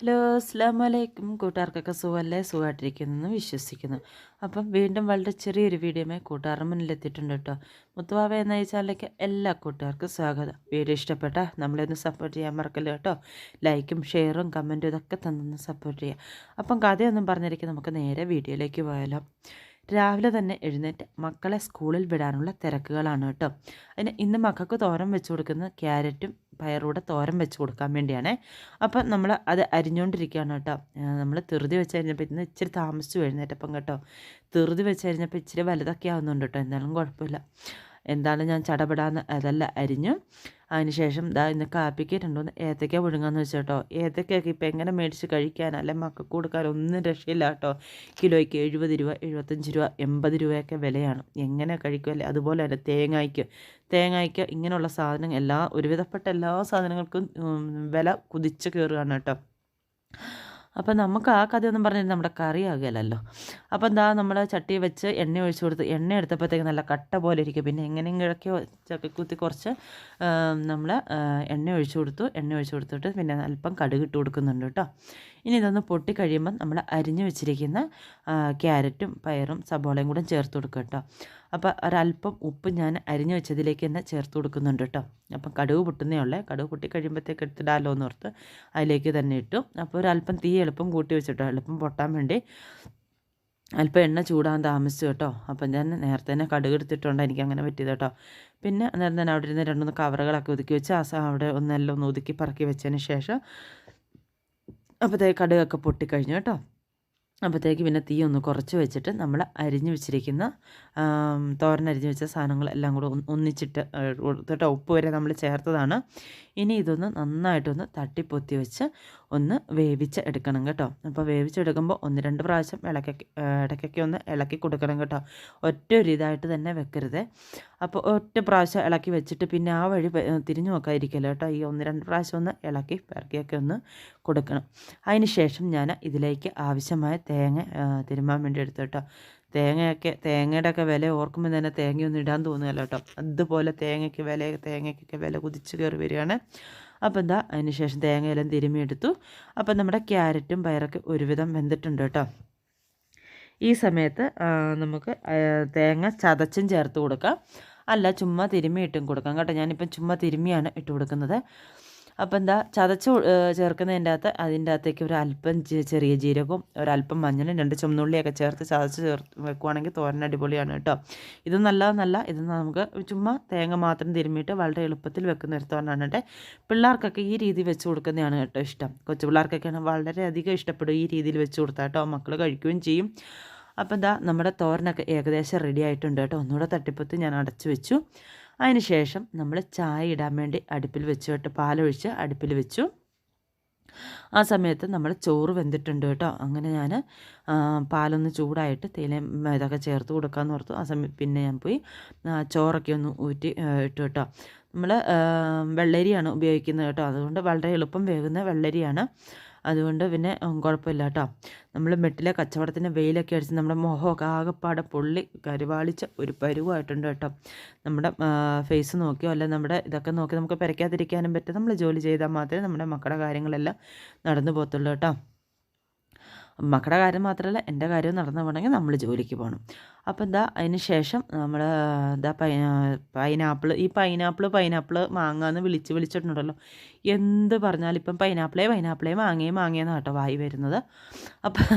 Hello അസ്സാം വലൈക്കും കൂട്ടുകാർക്കൊക്കെ സുഖമല്ലേ സുഖമായിട്ടിരിക്കുന്നു വിശ്വസിക്കുന്നു. അപ്പം വീണ്ടും വളരെ ചെറിയൊരു വീഡിയോമേ കൂട്ടുകാരുടെ മുന്നിലെത്തിയിട്ടുണ്ട് കേട്ടോ. മുത്തുവാവ എന്ന ഈ ചാനലിലേക്ക് എല്ലാ കൂട്ടുകാർക്കും സ്വാഗതം. വീഡിയോ ഇഷ്ടപ്പെട്ട നമ്മളൊന്ന് സപ്പോർട്ട് ചെയ്യാൻ മറക്കല്ലോ കേട്ടോ? ലൈക്കും ഷെയറും കമന്റും ഇതൊക്കെ തന്നൊന്ന് സപ്പോർട്ട് ചെയ്യുക അപ്പം കഥയൊന്നും പറഞ്ഞിരിക്കും നമുക്ക് നേരെ വീഡിയോയിലേക്ക് പോയാലോ. രാവിലെ തന്നെ എഴുന്നേറ്റ് മക്കളെ സ്കൂളിൽ വിടാനുള്ള തിരക്കുകളാണ് കേട്ടോ. അതിന് ഇന്ന് മക്കൾക്ക് തോരം വെച്ച് കൊടുക്കുന്നത് ക്യാരറ്റും പയറൂടെ തോരൻ വെച്ച് കൊടുക്കാൻ വേണ്ടിയാണേ. അപ്പം നമ്മൾ അത് അരിഞ്ഞുകൊണ്ടിരിക്കുകയാണ് കേട്ടോ. നമ്മൾ തെറുതി വെച്ച് കഴിഞ്ഞപ്പോൾ ഇന്ന് ഇച്ചിരി താമസിച്ചു എഴുന്നേറ്റപ്പം കേട്ടോ. തെറുതി വെച്ച് കഴിഞ്ഞപ്പോൾ ഇച്ചിരി വലുതൊക്കെ ആവുന്നുണ്ട് കേട്ടോ. എന്തായാലും കുഴപ്പമില്ല. എന്താണ് ഞാൻ ചടപെടാന്ന് അതെല്ലാം അരിഞ്ഞു. അതിനുശേഷം ദാ ഇന്ന് കാപ്പിക്ക് രണ്ടുമൂന്ന് ഏത്തക്ക പുഴുങ്ങാന്ന് വെച്ചോട്ടോ ഏത്തക്കയൊക്കെ ഇപ്പം എങ്ങനെ മേടിച്ച് കഴിക്കാൻ അല്ലെ മക്കൾക്ക് കൊടുക്കാൻ ഒന്നും രക്ഷയില്ല കേട്ടോ. കിലോയ്ക്ക് എഴുപത് രൂപ എഴുപത്തഞ്ച് രൂപ എൺപത് രൂപയൊക്കെ വിലയാണ്. എങ്ങനെ കഴിക്കുമല്ലേ അതുപോലെ തന്നെ തേങ്ങയ്ക്ക്. തേങ്ങയ്ക്ക് ഇങ്ങനെയുള്ള സാധനം എല്ലാ ഒരുവിധപ്പെട്ട എല്ലാ സാധനങ്ങൾക്കും വില കുതിച്ച് കയറുകയാണ് കേട്ടോ. അപ്പം നമുക്ക് ആ കഥയൊന്നും പറഞ്ഞാൽ നമ്മുടെ കറി ആകുകയല്ലോ അപ്പം എന്താ നമ്മൾ ചട്ടി വെച്ച് എണ്ണ ഒഴിച്ചു കൊടുത്ത് എണ്ണ എടുത്തപ്പോഴത്തേക്ക് നല്ല കട്ട പോലെ ഇരിക്കും. പിന്നെ എങ്ങനെയെങ്കിലൊക്കെ ചക്കക്കുത്തി കുറച്ച് നമ്മൾ എണ്ണ ഒഴിച്ചു കൊടുത്തു. എണ്ണ ഒഴിച്ചു കൊടുത്തിട്ട് പിന്നെ അല്പം കടുക് ഇട്ട് കൊടുക്കുന്നുണ്ട് കേട്ടോ. ഇനി ഇതൊന്ന് പൊട്ടി കഴിയുമ്പം നമ്മൾ അരിഞ്ഞു വെച്ചിരിക്കുന്ന ക്യാരറ്റും പയറും സബോളയും കൂടെ ചേർത്ത് കൊടുക്കുക കേട്ടോ. അപ്പോൾ ഒരല്പം ഉപ്പ് ഞാൻ അരിഞ്ഞു വെച്ചതിലേക്ക് തന്നെ ചേർത്ത് കൊടുക്കുന്നുണ്ട് കേട്ടോ. അപ്പം കടുവ് പൊട്ടുന്നേ ഉള്ളേ കടുവ് പൊട്ടി കഴിയുമ്പോഴത്തേക്ക് എടുത്തിടാമല്ലോ എന്ന് ഓർത്ത് അതിലേക്ക് തന്നെ ഇട്ടു. അപ്പോൾ ഒരല്പം തീ എളുപ്പം കൂട്ടി വെച്ചിട്ടോ എളുപ്പം പൊട്ടാൻ വേണ്ടി. അല്പം എണ്ണ ചൂടാൻ താമസിച്ചു കേട്ടോ. അപ്പം ഞാൻ നേരത്തെ തന്നെ കടുക് എടുത്തിട്ടുണ്ട് എനിക്ക് അങ്ങനെ പറ്റിയത് കേട്ടോ. പിന്നെ അന്നേരം തന്നെ അവിടെ ഇരുന്ന് രണ്ടുമൂന്ന് കവറുകളൊക്കെ ഒതുക്കി വെച്ച് ആ അവിടെ ഒന്നെല്ലാം ഒന്ന് ഒതുക്കി പറക്കി വെച്ചതിന് ശേഷം അപ്പോഴത്തേക്ക് കടുകൊക്കെ പൊട്ടിക്കഴിഞ്ഞു കേട്ടോ. അപ്പോഴത്തേക്ക് പിന്നെ തീ ഒന്ന് കുറച്ച് വെച്ചിട്ട് നമ്മൾ അരിഞ്ഞു വെച്ചിരിക്കുന്ന തോരൻ അരിഞ്ഞു വെച്ച സാധനങ്ങളെല്ലാം കൂടെ ഒന്നിച്ചിട്ട് കൊടുത്തിട്ട് ഉപ്പ് വരെ നമ്മൾ ചേർത്തതാണ്. ഇനി ഇതൊന്ന് നന്നായിട്ടൊന്ന് തട്ടിപ്പൊത്തി വെച്ച് ഒന്ന് വേവിച്ച് എടുക്കണം കേട്ടോ. അപ്പോൾ വേവിച്ചെടുക്കുമ്പോൾ ഒന്ന് രണ്ട് പ്രാവശ്യം ഇളക്കി ഇടയ്ക്കൊക്കെ ഒന്ന് ഇളക്കി കൊടുക്കണം കേട്ടോ. ഒറ്റ ഒരു ഇതായിട്ട് തന്നെ വെക്കരുത്. അപ്പോൾ ഒറ്റ പ്രാവശ്യം ഇളക്കി വെച്ചിട്ട് പിന്നെ ആ വഴി തിരിഞ്ഞു നോക്കാതിരിക്കല്ലോ കേട്ടോ. ഈ ഒന്ന് രണ്ട് പ്രാവശ്യം ഒന്ന് ഇളക്കി പിറക്കിയൊക്കെ ഒന്ന് കൊടുക്കണം. അതിന് ശേഷം ഞാൻ ഇതിലേക്ക് ആവശ്യമായ തേങ്ങ തിരുമാൻ വേണ്ടി എടുത്തു കേട്ടോ. തേങ്ങയൊക്കെ തേങ്ങയുടെ ഒക്കെ വില ഓർക്കുമ്പോൾ തന്നെ തേങ്ങയൊന്നും ഇടാൻ തോന്നുകയല്ല കേട്ടോ. അതുപോലെ തേങ്ങയ്ക്ക് വില തേങ്ങയ്ക്കൊക്കെ വില കുതിച്ച് കയറി വരികയാണ്. അപ്പോൾ എന്താ അതിന് ശേഷം തേങ്ങയെല്ലാം തിരുമിയെടുത്തു അപ്പം നമ്മുടെ ക്യാരറ്റും പയറൊക്കെ ഒരുവിധം വെന്തിട്ടുണ്ട് കേട്ടോ. ഈ സമയത്ത് നമുക്ക് തേങ്ങ ചതച്ചും ചേർത്ത് കൊടുക്കാം. അല്ല ചുമ്മാ തിരുമ്മി ഇട്ടും കൊടുക്കാം കേട്ടോ. ഞാനിപ്പം ചുമ്മാ തിരുമ്മിയാണ് ഇട്ട് കൊടുക്കുന്നത്. അപ്പോൾ എന്താ ചതച്ച് ചേർക്കുന്നതിന്റെ അകത്ത് അതിന്റെ അകത്തേക്ക് ഒരു അല്പം ചെറിയ ജീരകവും ഒരല്പം മഞ്ഞളും രണ്ട് ചുമന്നുള്ളിയൊക്കെ ചേർത്ത് ചതച്ച് ചേർത്ത് വെക്കുവാണെങ്കിൽ തോരൻ അടിപൊളിയാണ് കേട്ടോ. ഇത് നല്ലതെന്നല്ല ഇത് നമുക്ക് ചുമ്മാ തേങ്ങ മാത്രം തിരുമ്മിയിട്ട് വളരെ എളുപ്പത്തിൽ വെക്കുന്ന ഒരു തോരനാണ് കേട്ടോ. പിള്ളേർക്കൊക്കെ ഈ രീതി വെച്ച് കൊടുക്കുന്നതാണ് കേട്ടോ ഇഷ്ടം. കൊച്ചു പിള്ളേർക്കൊക്കെയാണ് വളരെയധികം ഇഷ്ടപ്പെടും ഈ രീതിയിൽ വെച്ച് കൊടുത്താൽ കേട്ടോ. മക്കൾ കഴിക്കുകയും ചെയ്യും. അപ്പോൾ എന്താ നമ്മുടെ തോരനൊക്കെ ഏകദേശം റെഡി ആയിട്ടുണ്ട് കേട്ടോ. ഒന്നുകൂടെ തട്ടിപ്പത്ത് ഞാൻ അടച്ചു വെച്ചു. അതിന് ശേഷം നമ്മൾ ചായ ഇടാൻ വേണ്ടി അടുപ്പിൽ വെച്ചു കേട്ടോ പാലൊഴിച്ച് അടുപ്പിൽ വെച്ചു. ആ സമയത്ത് നമ്മൾ ചോറ് വെന്തിട്ടുണ്ട് കേട്ടോ. അങ്ങനെ ഞാൻ പാലൊന്ന് ചൂടായിട്ട് തേയിലയും ഇതൊക്കെ ചേർത്ത് കൊടുക്കാമെന്ന് ഓർത്തു. ആ സമയത്ത് പിന്നെ ഞാൻ പോയി ചോറൊക്കെ ഒന്ന് ഊറ്റി ഇട്ടു കേട്ടോ. നമ്മൾ വെള്ളരിയാണ് ഉപയോഗിക്കുന്നത് കേട്ടോ. അതുകൊണ്ട് വളരെ എളുപ്പം വേകുന്ന വെള്ളരിയാണ്. അതുകൊണ്ട് പിന്നെ കുഴപ്പമില്ല കേട്ടോ. നമ്മൾ മെട്ടിലെ കച്ചവടത്തിന് വെയിലൊക്കെ അടിച്ച് നമ്മുടെ മുഖമൊക്കെ ആകെപ്പാടെ പൊള്ളി കരുവാളിച്ച ഒരു പരുവായിട്ടുണ്ട് കേട്ടോ. നമ്മുടെ ഫേസ് നോക്കിയോ അല്ല നമ്മുടെ ഇതൊക്കെ നോക്കി നമുക്ക് പെരയ്ക്കാതിരിക്കാനും പറ്റും. നമ്മൾ ജോലി ചെയ്താൽ മാത്രമേ നമ്മുടെ മക്കളുടെ കാര്യങ്ങളെല്ലാം നടന്നു പോകത്തുള്ളൂ കേട്ടോ. മക്കളുടെ കാര്യം മാത്രമല്ല എന്റെ കാര്യം നടന്നു പോകണമെങ്കിൽ നമ്മൾ ജോലിക്ക് പോകണം. അപ്പോൾ എന്താ അതിന് ശേഷം നമ്മൾ എന്താ പൈ പൈനാപ്പിൾ ഈ പൈനാപ്പിൾ പൈനാപ്പിൾ മാങ്ങ എന്ന് വിളിച്ച് വിളിച്ചിട്ടുണ്ടല്ലോ. എന്ത് പറഞ്ഞാലും ഇപ്പം പൈനാപ്പിളേ പൈനാപ്പിളേ മാങ്ങയും മാങ്ങയെന്ന് കേട്ടോ വായി വരുന്നത്. അപ്പം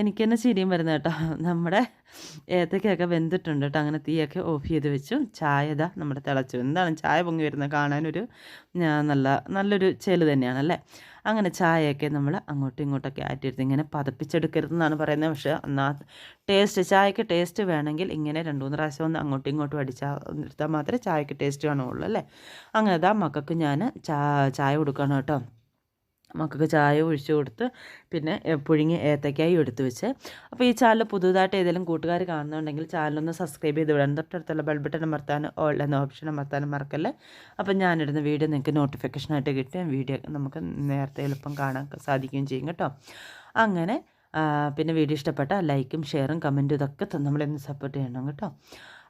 എനിക്ക് തന്നെ ചിരിയും വരുന്നത് കേട്ടോ. നമ്മുടെ ഏത്തക്കൊക്കെ വെന്തിട്ടുണ്ട് കേട്ടോ. അങ്ങനെ തീയൊക്കെ ഓഫ് ചെയ്ത് വെച്ചു. ചായ ഇതാ നമ്മുടെ തിളച്ചു. എന്താണ് ചായ പൊങ്ങി വരുന്നത്? കാണാനൊരു നല്ല നല്ലൊരു ചെൽ തന്നെയാണല്ലേ? അങ്ങനെ ചായയൊക്കെ നമ്മൾ അങ്ങോട്ടും ഇങ്ങോട്ടൊക്കെ ആറ്റിയെടുത്ത് ഇങ്ങനെ പതപ്പിച്ചെടുക്കരുതെന്നാണ് പറയുന്നത്. പക്ഷേ എന്നാൽ ടേസ്റ്റ് ചായക്ക് ടേസ്റ്റ് വേണമെങ്കിൽ ഇങ്ങനെ രണ്ട് മൂന്ന് പ്രാവശ്യം ഒന്ന് അങ്ങോട്ടും ഇങ്ങോട്ടും അടിച്ചാൽ എടുത്താൽ മാത്രമേ ചായക്ക് ടേസ്റ്റ് കാണുള്ളൂ അല്ലേ? അങ്ങനെ അതാ മക്കൾക്ക് ഞാൻ ചായ കൊടുക്കണം കേട്ടോ. മക്കൾക്ക് ചായ ഒഴിച്ചു കൊടുത്ത് പിന്നെ പുഴുങ്ങി ഏത്തക്കായും എടുത്ത് വെച്ച്. അപ്പോൾ ഈ ചാനൽ പുതുതായിട്ട് ഏതെങ്കിലും കൂട്ടുകാർ കാണുന്നുണ്ടെങ്കിൽ ചാനലൊന്ന് സബ്സ്ക്രൈബ് ചെയ്ത് വിടാൻ തൊട്ടടുത്തുള്ള ബെൽബട്ടൺ അമർത്താനും ഓൾ എന്ന ഓപ്ഷൻ അമർത്താനും മറക്കല്ലേ? അപ്പോൾ ഞാനിടുന്ന വീഡിയോ നിങ്ങൾക്ക് നോട്ടിഫിക്കേഷനായിട്ട് കിട്ടും. വീഡിയോ നമുക്ക് നേരത്തെ എളുപ്പം കാണാൻ സാധിക്കുകയും ചെയ്യും കേട്ടോ. അങ്ങനെ പിന്നെ വീഡിയോ ഇഷ്ടപ്പെട്ട ലൈക്കും ഷെയറും കമന്റും ഇതൊക്കെ നമ്മളെന്ന് സപ്പോർട്ട് ചെയ്യണം കേട്ടോ.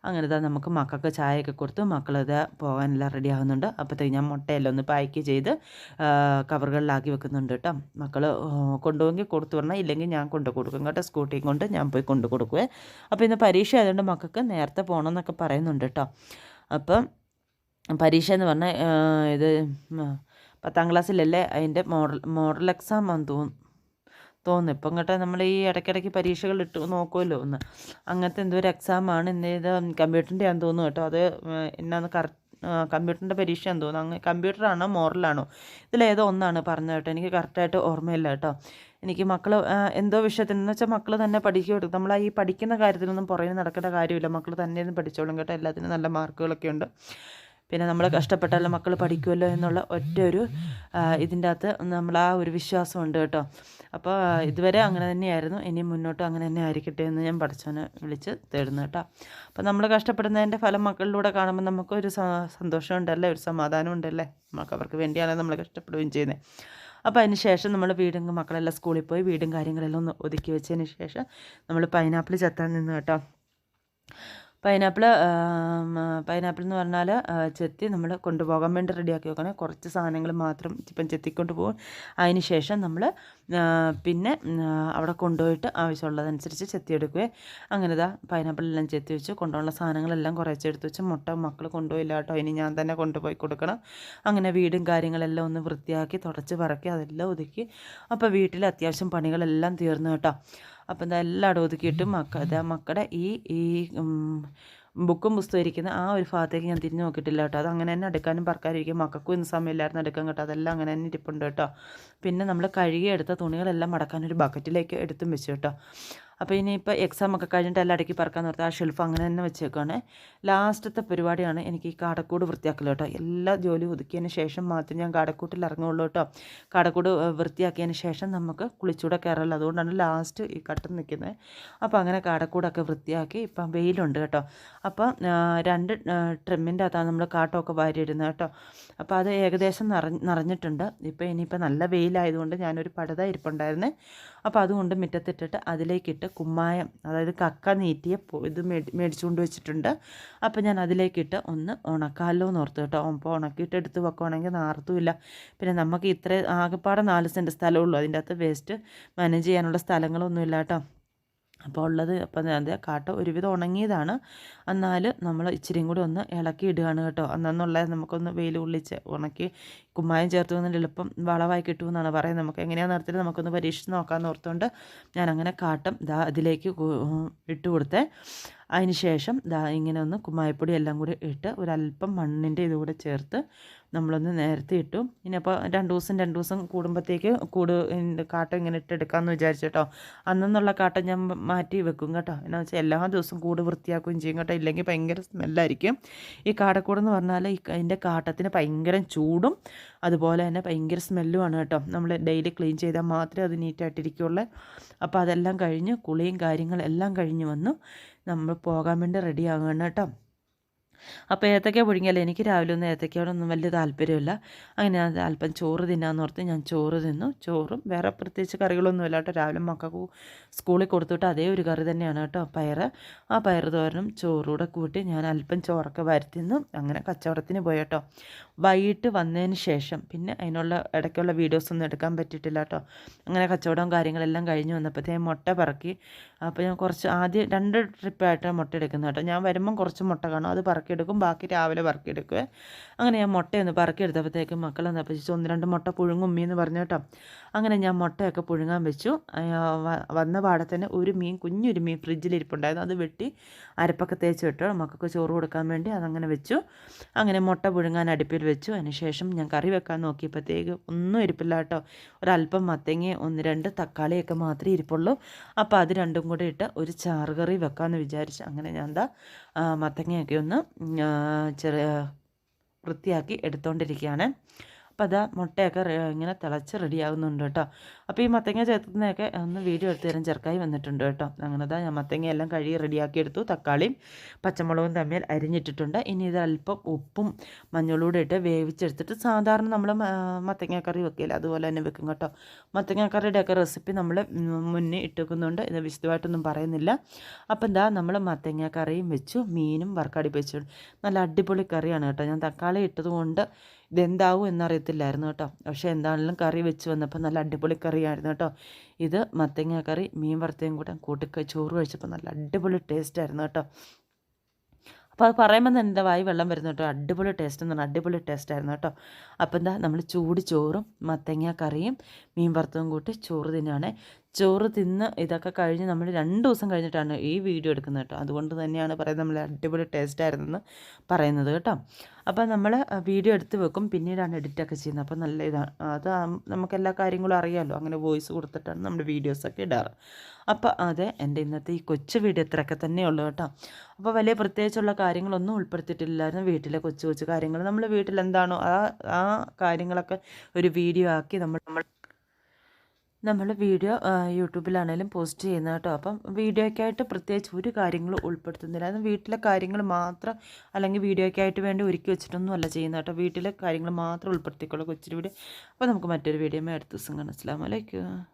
അങ്ങനെ ഇതാ നമുക്ക് മക്കൾക്ക് ചായയൊക്കെ കൊടുത്ത്. മക്കളിത് പോകാനെല്ലാം റെഡി ആകുന്നുണ്ട്. അപ്പോഴത്തേക്ക് ഞാൻ മുട്ടയെല്ലാം ഒന്ന് പാക്ക് ചെയ്ത് കവറുകളിലാക്കി വെക്കുന്നുണ്ട് കേട്ടോ. മക്കൾ കൊണ്ടുപോകെങ്കിൽ കൊടുത്തു പറഞ്ഞാൽ ഇല്ലെങ്കിൽ ഞാൻ കൊണ്ടു കൊടുക്കും കേട്ടോ. സ്കൂട്ടിയും കൊണ്ട് ഞാൻ പോയി കൊണ്ടു കൊടുക്കുവേ. അപ്പോൾ ഇന്ന് പരീക്ഷ ആയതുകൊണ്ട് മക്കൾക്ക് നേരത്തെ പോകണമെന്നൊക്കെ പറയുന്നുണ്ട് കേട്ടോ. അപ്പം പരീക്ഷ എന്ന് പറഞ്ഞാൽ ഇത് പത്താം ക്ലാസ്സിലല്ലേ അതിന്റെ മോഡൽ മോഡൽ എക്സാം തോന്നുന്നു തോന്നുന്നു. ഇപ്പം കേട്ടോ നമ്മൾ ഈ ഇടയ്ക്കിടയ്ക്ക് പരീക്ഷകൾ ഇട്ട് നോക്കുമല്ലോ ഒന്ന്. അങ്ങനത്തെ എന്തോ ഒരു എക്സാമാണ് ഇത് കമ്പ്യൂട്ടറിന്റെ ആണെന്ന് തോന്നുന്നു കേട്ടോ. അത് എന്നാന്ന് കറക്റ്റ് കമ്പ്യൂട്ടറിന്റെ പരീക്ഷയാന്ന് തോന്നുന്നു. അങ്ങ് കമ്പ്യൂട്ടറാണോ മോറലാണോ ഇതിലേതോ ഒന്നാണ് പറഞ്ഞത് കേട്ടോ. എനിക്ക് കറക്റ്റായിട്ട് ഓർമ്മയില്ല കേട്ടോ. എനിക്ക് മക്കൾ എന്തോ വിഷയത്തിൽ എന്ന് വെച്ചാൽ മക്കൾ തന്നെ പഠിക്കുക നമ്മൾ ഈ പഠിക്കുന്ന കാര്യത്തിലൊന്നും പുറകെ നടക്കേണ്ട കാര്യമില്ല. മക്കൾ തന്നെ പഠിച്ചോളും കേട്ടോ. എല്ലാത്തിനും നല്ല മാർക്കുകളൊക്കെ ഉണ്ട്. പിന്നെ നമ്മൾ കഷ്ടപ്പെട്ടാലും മക്കൾ പഠിക്കുമല്ലോ എന്നുള്ള ഒറ്റ ഒരു ഇതിന്റെ അകത്ത് നമ്മൾ ആ ഒരു വിശ്വാസമുണ്ട് കേട്ടോ. അപ്പോൾ ഇതുവരെ അങ്ങനെ തന്നെയായിരുന്നു. ഇനി മുന്നോട്ടും അങ്ങനെ തന്നെ ആയിരിക്കട്ടെ എന്ന് ഞാൻ പഠിച്ചവനെ വിളിച്ച് തേടുന്നു കേട്ടോ. അപ്പോൾ നമ്മൾ കഷ്ടപ്പെടുന്നതിന്റെ ഫലം മക്കളിലൂടെ കാണുമ്പോൾ നമുക്കൊരു സന്തോഷം ഉണ്ടല്ലേ ഒരു സമാധാനം ഉണ്ടല്ലേ നമുക്ക് അവർക്ക് വേണ്ടിയാണ് നമ്മൾ കഷ്ടപ്പെടുകയും ചെയ്യുന്നത് അപ്പോൾ അതിന് ശേഷം നമ്മൾ വീടും മക്കളെല്ലാം സ്കൂളിൽ പോയി വീടും കാര്യങ്ങളെല്ലാം ഒന്ന് ഒതുക്കി വെച്ചതിന് ശേഷം നമ്മൾ പൈനാപ്പിൾ ചത്താൻ നിന്ന് കേട്ടോ. പൈനാപ്പിൾ പൈനാപ്പിൾ എന്ന് പറഞ്ഞാൽ ചെത്തി നമ്മൾ കൊണ്ടുപോകാൻ വേണ്ടി റെഡിയാക്കി വെക്കണേ. കുറച്ച് സാധനങ്ങൾ മാത്രം ഇപ്പം ചെത്തിക്കൊണ്ട് പോകും. അതിന് ശേഷം നമ്മൾ പിന്നെ അവിടെ കൊണ്ടുപോയിട്ട് ആവശ്യമുള്ളതനുസരിച്ച് ചെത്തിയെടുക്കുകയെ അങ്ങനെ ഇതാ പൈനാപ്പിളെല്ലാം ചെത്തി വെച്ച് കൊണ്ടുപോകുന്ന സാധനങ്ങളെല്ലാം കുറച്ച് എടുത്ത് വെച്ച് മുട്ട മക്കൾ കൊണ്ടുപോയില്ല കേട്ടോ. ഇനി ഞാൻ തന്നെ കൊണ്ടുപോയി കൊടുക്കണം. അങ്ങനെ വീടും കാര്യങ്ങളെല്ലാം ഒന്ന് വൃത്തിയാക്കി തുടച്ച് പറക്കി അതെല്ലാം ഒതുക്കി. അപ്പോൾ വീട്ടിൽ അത്യാവശ്യം പണികളെല്ലാം തീർന്നു കേട്ടോ. അപ്പം എന്താ എല്ലായിടും ഒതുക്കിയിട്ട് മക്ക അതാ മക്കളുടെ ഈ ഈ ബുക്കും പുസ്തകം ഇരിക്കുന്ന ആ ഒരു ഭാഗത്തേക്ക് ഞാൻ തിരിഞ്ഞ് നോക്കിയിട്ടില്ല കേട്ടോ. അത് അങ്ങനെ തന്നെ എടുക്കാനും പറക്കാനിരിക്കും മക്കൾക്കും ഇന്ന് സമയമില്ലായിരുന്നു എടുക്കാൻ കേട്ടോ. അതെല്ലാം അങ്ങനെ തന്നെ ഇരിപ്പുണ്ട് കേട്ടോ. പിന്നെ നമ്മൾ കഴുകിയെടുത്ത തുണികളെല്ലാം മടക്കാൻ ഒരു ബക്കറ്റിലേക്ക് എടുത്തും വെച്ചു കേട്ടോ. അപ്പോൾ ഇനിയിപ്പോൾ എക്സാം ഒക്കെ കഴിഞ്ഞിട്ട് എല്ലാം ഇടയ്ക്ക് പറക്കാൻ നിർത്തി. ആ ഷെൽഫ് അങ്ങനെ തന്നെ വെച്ചേക്കാണ് ലാസ്റ്റത്തെ പരിപാടിയാണ് എനിക്ക് ഈ കാടക്കൂട് വൃത്തിയാക്കൽ കേട്ടോ. എല്ലാ ജോലി ഒതുക്കിയതിന് ശേഷം മാത്രം ഞാൻ കാടക്കൂട്ടിൽ ഇറങ്ങുള്ളൂ കേട്ടോ. കാടക്കൂട് വൃത്തിയാക്കിയതിന് ശേഷം നമുക്ക് കുളിച്ചൂടെ കയറുള്ളൂ അതുകൊണ്ടാണ് ലാസ്റ്റ് ഈ കട്ടൻ നിൽക്കുന്നത്. അപ്പോൾ അങ്ങനെ കാടക്കൂടൊക്കെ വൃത്തിയാക്കി ഇപ്പം വെയിലുണ്ട് കേട്ടോ. അപ്പോൾ രണ്ട് ട്രിമ്മിന്റെ അകത്താണ് നമ്മൾ കാട്ടമൊക്കെ വാരിയിടുന്നത് കേട്ടോ. അപ്പോൾ അത് ഏകദേശം നിറഞ്ഞ് നിറഞ്ഞിട്ടുണ്ട്. ഇപ്പോൾ ഇനിയിപ്പോൾ നല്ല വെയിലായതുകൊണ്ട് ഞാനൊരു പടുത ഇരിപ്പുണ്ടായിരുന്നേ. അപ്പോൾ അതുകൊണ്ട് മുറ്റത്തിട്ടിട്ട് അതിലേക്കിട്ട് കുമ്മായം അതായത് കക്ക നീറ്റിയ ഇത് മേടിച്ചുകൊണ്ട് വെച്ചിട്ടുണ്ട്. അപ്പോൾ ഞാൻ അതിലേക്കിട്ട് ഒന്ന് ഉണക്കാമല്ലോ എന്ന് ഓർത്ത് കേട്ടോ. അപ്പോൾ ഉണക്കിയിട്ട് എടുത്ത് വെക്കുവാണെങ്കിൽ നാർത്തുമില്ല. പിന്നെ നമുക്ക് ഇത്ര ആകെപ്പാടെ നാല് സെന്റ് സ്ഥലമുള്ളൂ അതിന്റെ അകത്ത് വേസ്റ്റ് മാനേജ് ചെയ്യാനുള്ള സ്ഥലങ്ങളൊന്നും ഇല്ല കേട്ടോ. അപ്പോൾ ഉള്ളത് അപ്പം അത് കാട്ട. ഒരുവിധം ഉണങ്ങിയതാണ്. എന്നാൽ നമ്മൾ ഇച്ചിരിയും കൂടി ഒന്ന് ഇളക്കി ഇടുകയാണ് കേട്ടോ. അന്നുള്ള നമുക്കൊന്ന് വെയിൽ ഉള്ളിച്ച് ഉണക്കി കുമ്മായം ചേർത്ത് വന്നിട്ട് എളുപ്പം വളമായി കിട്ടുമെന്നാണ് പറയുന്നത്. നമുക്ക് എങ്ങനെയാണെന്ന് നടത്തിയിട്ട് നമുക്കൊന്ന് പരീക്ഷിച്ച് നോക്കാമെന്ന് ഓർത്തുകൊണ്ട് ഞാൻ അങ്ങനെ കാട്ടം ദാ അതിലേക്ക് ഇട്ട് കൊടുത്തേ. അതിന് ശേഷം ദാ ഇങ്ങനെ ഒന്ന് കുമ്മായപ്പൊടി എല്ലാം കൂടി ഇട്ട് ഒരല്പം മണ്ണിന്റെ ഇതുകൂടെ ചേർത്ത് നമ്മളൊന്ന് നേരത്തെ ഇട്ടു. ഇനിയിപ്പോൾ രണ്ട് ദിവസം രണ്ട് ദിവസം കൂടുമ്പോഴത്തേക്ക് കൂട് കാട്ടം ഇങ്ങനെ ഇട്ടെടുക്കാമെന്ന് വിചാരിച്ചു അന്നെന്നുള്ള കാട്ടം ഞാൻ മാറ്റി വെക്കും കേട്ടോ. എന്നാ വെച്ചാൽ എല്ലാ ദിവസവും കൂട് വൃത്തിയാക്കുകയും ചെയ്യും കേട്ടോ. ഇല്ലെങ്കിൽ ഭയങ്കര സ്മെല്ലായിരിക്കും. ഈ കാടക്കൂടെന്ന് പറഞ്ഞാൽ ഈ അതിന്റെ കാട്ടത്തിന് ഭയങ്കര ചൂടും അതുപോലെ തന്നെ ഭയങ്കര സ്മെല്ലുമാണ് കേട്ടോ. നമ്മൾ ഡെയിലി ക്ലീൻ ചെയ്താൽ മാത്രമേ അത് നീറ്റായിട്ടിരിക്കുള്ളൂ അപ്പോൾ അതെല്ലാം കഴിഞ്ഞ് കുളിയും കാര്യങ്ങളെല്ലാം കഴിഞ്ഞ് വന്നു നമ്മൾ പോകാൻ വേണ്ടി റെഡി ആകണം കേട്ടോ. അപ്പോൾ ഏത്തക്ക പുഴുങ്ങിയാലും എനിക്ക് രാവിലെ ഒന്നും ഏത്തക്കയോടൊന്നും വലിയ താല്പര്യമില്ല. അങ്ങനെ ഞാൻ അല്പം ചോറ് തിന്നാന്ന് ഓർത്ത് ഞാൻ ചോറ് തിന്നു. ചോറും വേറെ പ്രത്യേകിച്ച് കറികളൊന്നുമില്ല കേട്ടോ രാവിലെ മക്കൾക്ക് സ്കൂളിൽ കൊടുത്തിട്ട് അതേ ഒരു കറി തന്നെയാണ് കേട്ടോ പയറ്. ആ പയറ് തോരനും ചോറൂടെ കൂട്ടി ഞാൻ അല്പം ചോറൊക്കെ വരുത്തിന്നു. അങ്ങനെ കച്ചവടത്തിന് പോയി കേട്ടോ. വൈകിട്ട് വന്നതിന് ശേഷം പിന്നെ അതിനുള്ള ഇടയ്ക്കുള്ള വീഡിയോസ് ഒന്നും എടുക്കാൻ പറ്റിയിട്ടില്ല കേട്ടോ. അങ്ങനെ കച്ചവടവും കാര്യങ്ങളെല്ലാം കഴിഞ്ഞ് വന്നപ്പോഴത്തേക്കും മുട്ട പറക്കി അപ്പോൾ ഞാൻ കുറച്ച് ആദ്യം രണ്ട് ട്രിപ്പായിട്ട് മുട്ട എടുക്കുന്നത് കേട്ടോ. ഞാൻ വരുമ്പം കുറച്ച് മുട്ട കാണും. അത് പറക്കിയെടുക്കും. ബാക്കി രാവിലെ പറക്കിയെടുക്കുക അങ്ങനെ ഞാൻ മുട്ടയൊന്ന് പറക്കിയെടുത്തപ്പോഴത്തേക്കും മക്കൾ എന്നപ്പോൾ ഒന്ന് രണ്ട് മുട്ട പുഴുങ്ങും എന്ന് പറഞ്ഞു കേട്ടോ. അങ്ങനെ ഞാൻ മുട്ടയൊക്കെ പുഴുങ്ങാൻ വെച്ചു. വന്ന പാടെ തന്നെ ഒരു മീൻ കുഞ്ഞൊരു മീൻ ഫ്രിഡ്ജിലിരിപ്പുണ്ടായിരുന്നു അത് വെട്ടി അരപ്പൊക്കെ തേച്ച് വിട്ടു. മക്കൾക്ക് ചോറ് കൊടുക്കാൻ വേണ്ടി അതങ്ങനെ വെച്ചു. അങ്ങനെ മുട്ട പുഴുങ്ങാൻ അടുപ്പിൽ വെച്ചു. അതിനുശേഷം ഞാൻ കറി വെക്കാൻ നോക്കിയപ്പോഴത്തേക്ക് ഒന്നും ഇരിപ്പില്ല കേട്ടോ. ഒരല്പം മത്തങ്ങ ഒന്ന് രണ്ട് തക്കാളിയൊക്കെ മാത്രമേ ഇരിപ്പുള്ളൂ. അപ്പോൾ അത് രണ്ടും കൂടെ ഇട്ട് ഒരു ചാറുകറി വെക്കാമെന്ന് വിചാരിച്ചു അങ്ങനെ ഞാൻ എന്താ മത്തങ്ങയൊക്കെ ഒന്ന് ചെറിയ വൃത്തിയാക്കി എടുത്തുകൊണ്ടിരിക്കുകയാണ് അപ്പോൾ അതാ മുട്ടയൊക്കെ ഇങ്ങനെ തിളച്ച് റെഡിയാകുന്നുണ്ട് കേട്ടോ. അപ്പോൾ ഈ മത്തങ്ങ ചേർത്തുന്നതൊക്കെ ഒന്ന് വീഡിയോ എടുത്ത് തരാൻ ചെറുക്കായി വന്നിട്ടുണ്ട് കേട്ടോ. അങ്ങനെ ദാ ഞാൻ മത്തങ്ങ എല്ലാം കഴുകി റെഡിയാക്കി എടുത്തു. തക്കാളിയും പച്ചമുളകും തമ്മിൽ അരിഞ്ഞിട്ടിട്ടുണ്ട്. ഇനി ഇത് അല്പം ഉപ്പും മഞ്ഞളൂടെ ഇട്ട് വേവിച്ചെടുത്തിട്ട് സാധാരണ നമ്മൾ മത്തങ്ങ കറി വെക്കില്ല? അതുപോലെ തന്നെ വെക്കും കേട്ടോ. മത്തങ്ങ കറിയുടെയൊക്കെ റെസിപ്പി നമ്മൾ മുന്നേ ഇട്ടുവെക്കുന്നുണ്ട് ഇത് വിശദമായിട്ടൊന്നും പറയുന്നില്ല. അപ്പം എന്താ നമ്മൾ മത്തങ്ങ കറിയും വെച്ചു. മീനും വറുക്കാടി വെച്ചു. നല്ല അടിപൊളി കറിയാണ് കേട്ടോ. ഞാൻ തക്കാളി ഇട്ടതുകൊണ്ട് ഇതെന്താവും എന്നറിയത്തില്ലായിരുന്നു കേട്ടോ. പക്ഷേ എന്താണെങ്കിലും കറി വെച്ച് വന്നപ്പോൾ നല്ല അടിപൊളി കറിയായിരുന്നു കേട്ടോ. ഇത് മത്തങ്ങ കറി മീൻ വറുത്തയും കൂടെ കൂട്ടി ചോറ് കഴിച്ചപ്പോൾ നല്ല അടിപൊളി ടേസ്റ്റ് ആയിരുന്നു കേട്ടോ. അപ്പോൾ അത് പറയുമ്പോൾ തന്നെ എന്റെ വായി വെള്ളം വരുന്നു കേട്ടോ. അടിപൊളി ടേസ്റ്റ് എന്ന് പറഞ്ഞാൽ അടിപൊളി ടേസ്റ്റ് ആയിരുന്നു കേട്ടോ. അപ്പോൾ എന്താ നമ്മൾ ചൂട് ചോറും മത്തങ്ങ കറിയും മീൻ വറുത്തതും കൂട്ടി ചോറ് തിന്നുകയാണ് ചോറ് തിന്ന് ഇതൊക്കെ കഴിഞ്ഞ് നമ്മൾ രണ്ട് ദിവസം കഴിഞ്ഞിട്ടാണ് ഈ വീഡിയോ എടുക്കുന്നത് കേട്ടോ. അതുകൊണ്ട് തന്നെയാണ് പറയുന്നത് നമ്മൾ അടിപൊളി ടേസ്റ്റ് ആയിരുന്നെന്ന് പറയുന്നത് കേട്ടോ. അപ്പോൾ നമ്മൾ വീഡിയോ എടുത്ത് വെക്കും. പിന്നീടാണ് എഡിറ്റൊക്കെ ചെയ്യുന്നത്. അപ്പോൾ നല്ല ഇതാണ് അത് നമുക്ക് എല്ലാ കാര്യങ്ങളും അറിയാമല്ലോ അങ്ങനെ വോയിസ് കൊടുത്തിട്ടാണ് നമ്മുടെ വീഡിയോസൊക്കെ ഇടാറ്. അപ്പോൾ അതെ എന്റെ ഇന്നത്തെ ഈ കൊച്ചു വീഡിയോ ഇത്രയൊക്കെ തന്നെയുള്ളൂ കേട്ടോ. അപ്പോൾ വലിയ പ്രത്യേകിച്ചുള്ള കാര്യങ്ങളൊന്നും ഉൾപ്പെടുത്തിയിട്ടില്ലായിരുന്നു വീട്ടിലെ കൊച്ചു കൊച്ചു കാര്യങ്ങൾ. നമ്മൾ വീട്ടിൽ എന്താണോ ആ ആ കാര്യങ്ങളൊക്കെ ഒരു വീഡിയോ ആക്കി നമ്മൾ നമ്മൾ നമ്മൾ വീഡിയോ യൂട്യൂബിലാണേലും പോസ്റ്റ് ചെയ്യുന്നത് കേട്ടോ. അപ്പം വീഡിയോയ്ക്കായിട്ട് പ്രത്യേകിച്ച് ഒരു കാര്യങ്ങളും ഉൾപ്പെടുത്തുന്നില്ല. അത് വീട്ടിലെ കാര്യങ്ങൾ മാത്രം അല്ലെങ്കിൽ വീഡിയോയ്ക്കായിട്ട് വേണ്ടി ഒരുക്കി വെച്ചിട്ടൊന്നും അല്ല ചെയ്യുന്നത് കേട്ടോ. വീട്ടിലെ കാര്യങ്ങൾ മാത്രം ഉൾപ്പെടുത്തിക്കൊള്ളൂ കൊച്ചിരി വീഡിയോ അപ്പോൾ നമുക്ക് മറ്റൊരു വീഡിയോ അടുത്ത ദിവസം കാണാം അസ്സാം വലൈക്കും